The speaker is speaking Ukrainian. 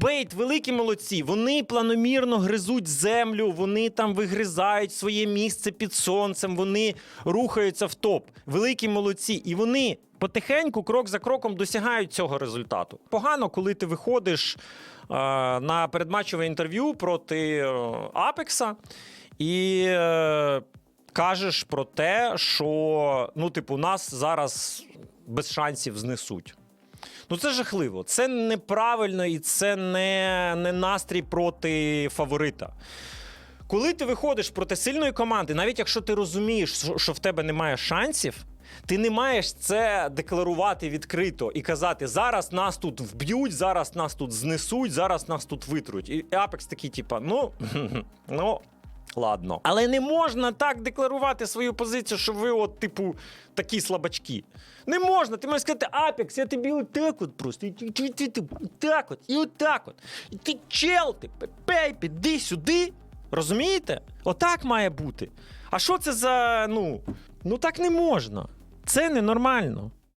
Бейт, великі молодці. Вони планомірно гризуть землю, вони там вигризають своє місце під сонцем, вони рухаються в топ. Великі молодці. І вони потихеньку, крок за кроком, досягають цього результату. Погано, коли ти виходиш е, на передматчеве інтерв'ю проти е, Апекса і. Е, Кажеш про те, що ну, типу, нас зараз без шансів знесуть. Ну це жахливо. Це неправильно і це не, не настрій проти фаворита. Коли ти виходиш проти сильної команди, навіть якщо ти розумієш, що- в тебе немає шансів, ти не маєш це декларувати відкрито і казати: зараз нас тут вб'ють, зараз нас тут знесуть, зараз нас тут витруть. І Апекс такий, типа, ну, ну. Ладно, але не можна так декларувати свою позицію, що ви, от, типу, такі слабачки. Не можна. Ти можеш сказати, Апекс, я тобі отак от просто. І отак от, і отак от. І ти чел, ти пей, піди сюди. Розумієте? Отак має бути. А що це за. Ну, ну так не можна. Це ненормально.